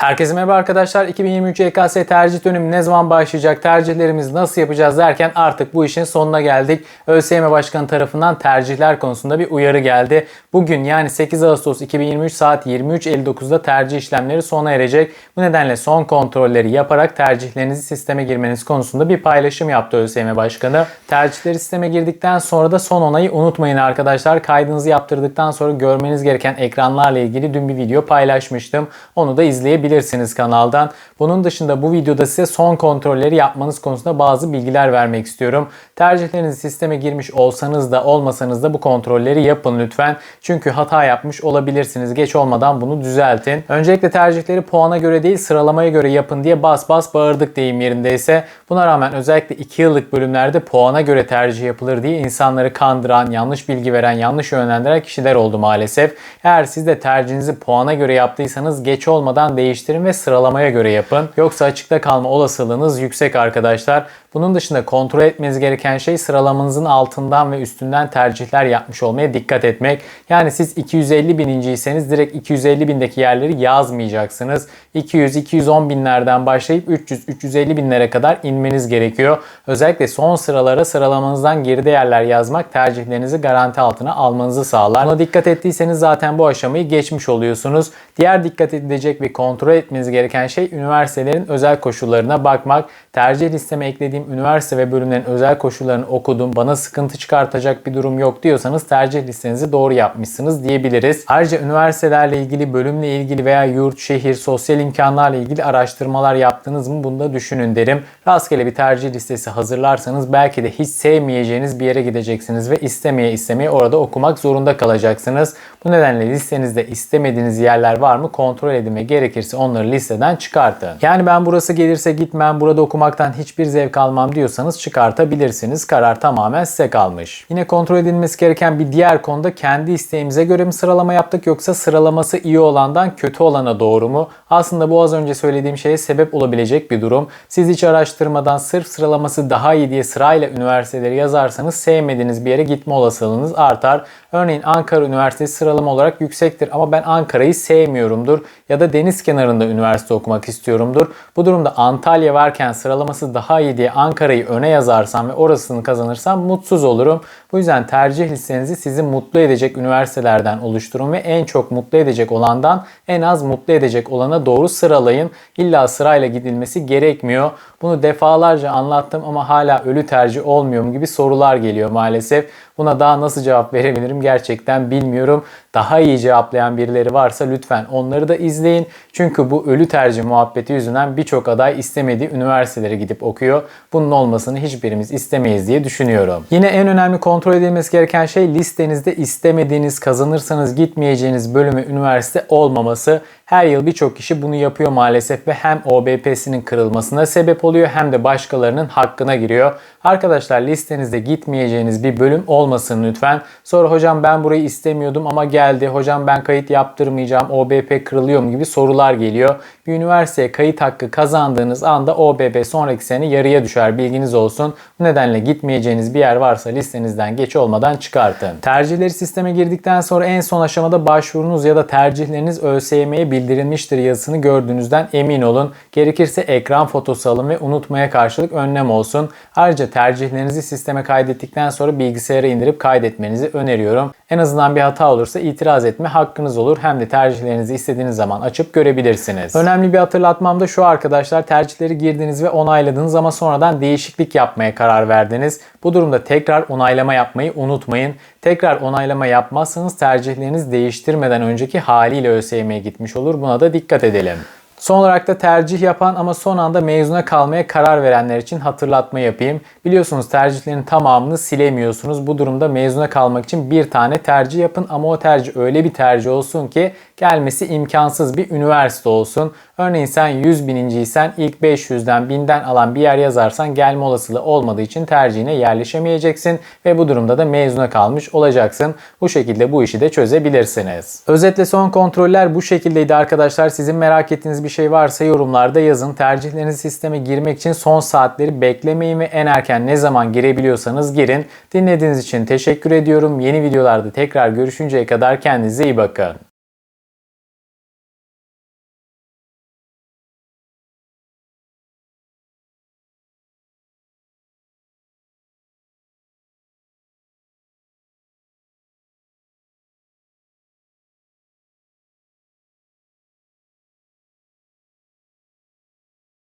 Herkese merhaba arkadaşlar. 2023 YKS tercih dönemi ne zaman başlayacak? Tercihlerimizi nasıl yapacağız derken artık bu işin sonuna geldik. ÖSYM Başkanı tarafından tercihler konusunda bir uyarı geldi. Bugün yani 8 Ağustos 2023 saat 23.59'da tercih işlemleri sona erecek. Bu nedenle son kontrolleri yaparak tercihlerinizi sisteme girmeniz konusunda bir paylaşım yaptı ÖSYM Başkanı. Tercihleri sisteme girdikten sonra da son onayı unutmayın arkadaşlar. Kaydınızı yaptırdıktan sonra görmeniz gereken ekranlarla ilgili dün bir video paylaşmıştım. Onu da izleyebilirsiniz kanaldan. Bunun dışında bu videoda size son kontrolleri yapmanız konusunda bazı bilgiler vermek istiyorum. Tercihlerinizi sisteme girmiş olsanız da olmasanız da bu kontrolleri yapın lütfen. Çünkü hata yapmış olabilirsiniz. Geç olmadan bunu düzeltin. Öncelikle tercihleri puana göre değil sıralamaya göre yapın diye bas bas bağırdık deyim yerindeyse. Buna rağmen özellikle 2 yıllık bölümlerde puana göre tercih yapılır diye insanları kandıran, yanlış bilgi veren, yanlış yönlendiren kişiler oldu maalesef. Eğer siz de tercihinizi puana göre yaptıysanız geç olmadan değiştirin ve sıralamaya göre yapın. Yoksa açıkta kalma olasılığınız yüksek arkadaşlar. Bunun dışında kontrol etmeniz gereken şey sıralamanızın altından ve üstünden tercihler yapmış olmaya dikkat etmek. Yani siz 250 bininciyseniz direkt 250 bindeki yerleri yazmayacaksınız. 200-210 binlerden başlayıp 300-350 binlere kadar inmeniz gerekiyor. Özellikle son sıralara sıralamanızdan geride yerler yazmak tercihlerinizi garanti altına almanızı sağlar. Buna dikkat ettiyseniz zaten bu aşamayı geçmiş oluyorsunuz. Diğer dikkat edilecek ve kontrol etmeniz gereken şey üniversitelerin özel koşullarına bakmak. Tercih listeme eklediğim üniversite ve bölümlerin özel koşullarını okudum. Bana sıkıntı çıkartacak bir durum yok diyorsanız tercih listenizi doğru yapmışsınız diyebiliriz. Ayrıca üniversitelerle ilgili, bölümle ilgili veya yurt, şehir, sosyal imkanlarla ilgili araştırmalar yaptınız mı bunu da düşünün derim. Rastgele bir tercih listesi hazırlarsanız belki de hiç sevmeyeceğiniz bir yere gideceksiniz ve istemeye istemeye orada okumak zorunda kalacaksınız. Bu nedenle listenizde istemediğiniz yerler var mı kontrol edin ve gerekirse onları listeden çıkartın. Yani ben burası gelirse gitmem, burada okumaktan hiçbir zevk almam diyorsanız çıkartabilirsiniz. Karar tamamen size kalmış. Yine kontrol edilmesi gereken bir diğer konuda kendi isteğimize göre mi sıralama yaptık yoksa sıralaması iyi olandan kötü olana doğru mu? Aslında bu az önce söylediğim şeye sebep olabilecek bir durum. Siz hiç araştırmadan sırf sıralaması daha iyi diye sırayla üniversiteleri yazarsanız sevmediğiniz bir yere gitme olasılığınız artar. Örneğin Ankara Üniversitesi sıralama olarak yüksektir ama ben Ankara'yı sevmiyorumdur ya da deniz kenarında üniversite okumak istiyorumdur. Bu durumda Antalya varken sıralaması daha iyi diye Ankara'yı öne yazarsam ve orasını kazanırsam mutsuz olurum. Bu yüzden tercih listenizi sizi mutlu edecek üniversitelerden oluşturun ve en çok mutlu edecek olandan en az mutlu edecek olana doğru sıralayın. İlla sırayla gidilmesi gerekmiyor. Bunu defalarca anlattım ama hala ölü tercih olmuyor mu gibi sorular geliyor maalesef. Buna daha nasıl cevap verebilirim gerçekten bilmiyorum. Daha iyi cevaplayan birileri varsa lütfen onları da izleyin. Çünkü bu ölü tercih muhabbeti yüzünden birçok aday istemediği üniversitelere gidip okuyor. Bunun olmasını hiçbirimiz istemeyiz diye düşünüyorum. Yine en önemli kontrol edilmesi gereken şey listenizde istemediğiniz, kazanırsanız gitmeyeceğiniz bölümü üniversite olmaması. Her yıl birçok kişi bunu yapıyor maalesef ve hem OBP'sinin kırılmasına sebep oluyor hem de başkalarının hakkına giriyor. Arkadaşlar listenizde gitmeyeceğiniz bir bölüm olmasın lütfen. Sonra hocam ben burayı istemiyordum ama geldi. Hocam ben kayıt yaptırmayacağım. OBP kırılıyor mu gibi sorular geliyor. Bir üniversiteye kayıt hakkı kazandığınız anda OBP sonraki sene yarıya düşer. Bilginiz olsun. Bu nedenle gitmeyeceğiniz bir yer varsa listenizden geç olmadan çıkartın. Tercihleri sisteme girdikten sonra en son aşamada başvurunuz ya da tercihleriniz ÖSYM'ye bildirilmiştir yazısını gördüğünüzden emin olun. Gerekirse ekran fotosu alın ve unutmaya karşılık önlem olsun. Ayrıca tercihlerinizi sisteme kaydettikten sonra bilgisayara indirip kaydetmenizi öneriyorum. En azından bir hata olursa itiraz etme hakkınız olur. Hem de tercihlerinizi istediğiniz zaman açıp görebilirsiniz. Önemli bir hatırlatmam da şu arkadaşlar. Tercihleri girdiniz ve onayladınız ama sonradan değişiklik yapmaya karar verdiniz. Bu durumda tekrar onaylama yapmayı unutmayın. Tekrar onaylama yapmazsanız tercihleriniz değiştirmeden önceki haliyle ÖSYM'ye gitmiş olur. Buna da dikkat edelim. Son olarak da tercih yapan ama son anda mezuna kalmaya karar verenler için hatırlatma yapayım. Biliyorsunuz tercihlerin tamamını silemiyorsunuz. Bu durumda mezuna kalmak için bir tane tercih yapın ama o tercih öyle bir tercih olsun ki gelmesi imkansız bir üniversite olsun. Örneğin sen 100 bininciysen ilk 500'den 1000'den alan bir yer yazarsan gelme olasılığı olmadığı için tercihine yerleşemeyeceksin ve bu durumda da mezuna kalmış olacaksın. Bu şekilde bu işi de çözebilirsiniz. Özetle son kontroller bu şekildeydi arkadaşlar. Sizin merak ettiğiniz bir şey varsa yorumlarda yazın. Tercihlerinizi sisteme girmek için son saatleri beklemeyin ve en erken ne zaman girebiliyorsanız girin. Dinlediğiniz için teşekkür ediyorum. Yeni videolarda tekrar görüşünceye kadar kendinize iyi bakın.